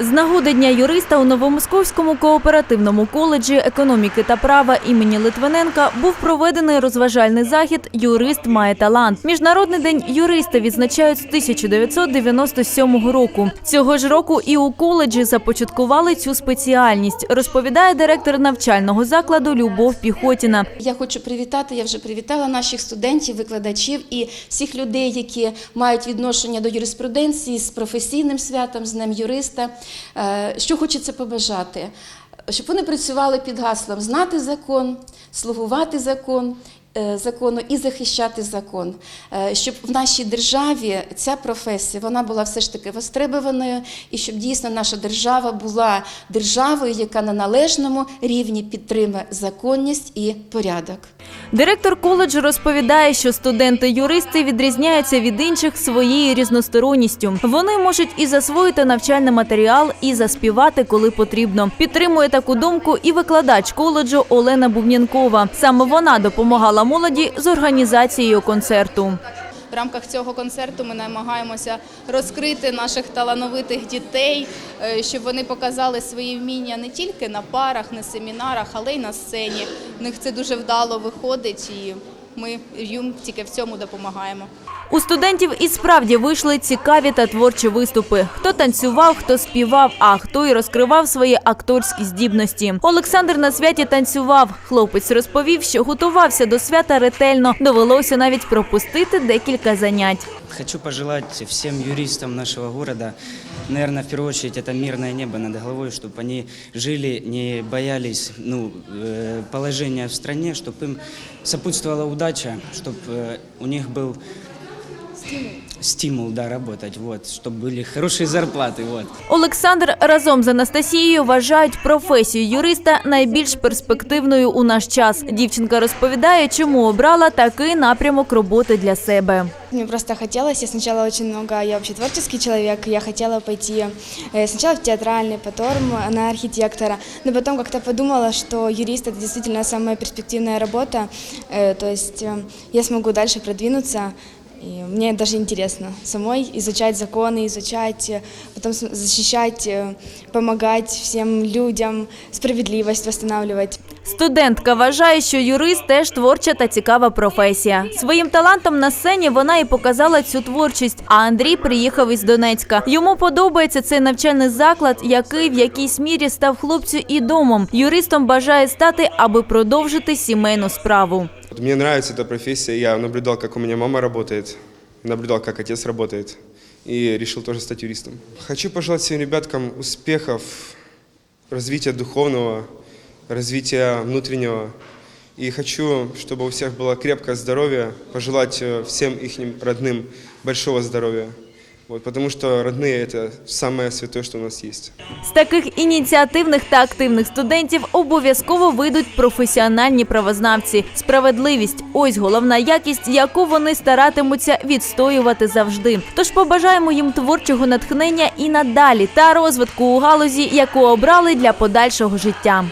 З нагоди дня юриста у Новомосковському кооперативному коледжі економіки та права імені Литвиненка був проведений розважальний захід Юрист має талант. Міжнародний день юриста відзначають з 1997 року. Цього ж року і у коледжі започаткували цю спеціальність, розповідає директор навчального закладу Любов Піхотіна. Я хочу привітати. Я вже привітала наших студентів, викладачів і всіх людей, які мають відношення до юриспруденції з професійним святом, з Днем юриста. Е, Що хочеться побажати? Щоб вони працювали під гаслом знати закон, слугувати закон. Е, Закону і захищати закон, Е, щоб в нашій державі ця професія вона була все ж таки востребованою, і щоб дійсно наша держава була державою, яка на належному рівні підтримує законність і порядок. Директор коледжу розповідає, що студенти-юристи відрізняються від інших своєю різносторонністю. Вони можуть і засвоїти навчальний матеріал, і заспівати, коли потрібно. Підтримує таку думку і викладач коледжу Олена Бубнєнкова. Саме вона допомагала молоді з організацією концерту. В рамках цього концерту ми намагаємося розкрити наших талановитих дітей, е, щоб вони показали свої вміння не тільки на парах, на семінарах, але й на сцені. В них це дуже вдало виходить, і ми їм тільки в цьому допомагаємо. У студентів і справді вийшли цікаві та творчі виступи. Хто танцював, хто співав, а хто й розкривав свої акторські здібності. Олександр на святі танцював. Хлопець розповів, що готувався до свята ретельно. Довелося навіть пропустити декілька занять. Хочу пожелать всем юристам нашего города, наверное, в первую очередь, это мирное небо над головой, чтобы они жили, не боялись ну, э, положения в стране, чтобы им сопутствовала удача, чтобы у них был стимул, да, работать, вот, чтобы были хорошие зарплаты, вот. Олександр разом з Анастасією вважають професію юриста найбільш перспективною у наш час. Дівчинка розповідає, чому обрала такий напрямок роботи для себе. Мне просто хотелось, я сначала очень много, я вообще творческий человек, я хотела пойти э, сначала в театральный, потом на архитектора, но потом как-то подумала, что юрист это действительно самая перспективная работа, э, то есть э, я смогу дальше продвинуться, и мне даже интересно самой изучать законы, изучать, э, потом с- защищать, э, помогать всем людям, справедливость восстанавливать. Студентка вважає, що юрист теж творча та цікава професія. Своїм талантом на сцені вона і показала цю творчість. А Андрій приїхав із Донецька. Йому подобається цей навчальний заклад, який в якійсь мірі став хлопцю і домом. Юристом бажає стати, аби продовжити сімейну справу. Вот Мне нравится эта профессия. Я наблюдал, как у меня мама работает, наблюдал, как отец работает, и решил тоже стать юристом. Хочу пожелать всем ребяткам успехов, развития духовного, развития внутреннего. И хочу, чтобы у всех было крепкое здоровье, пожелать э, всем их родным большого здоровья. Вот, потому что родные – это самое святое, что у нас есть. З таких ініціативних та активних студентів обов'язково вийдуть професіональні правознавці. Справедливість ось головна якість, яку вони старатимуться відстоювати завжди. Тож побажаємо їм творчого натхнення і надалі та розвитку у галузі, яку обрали для подальшого життя.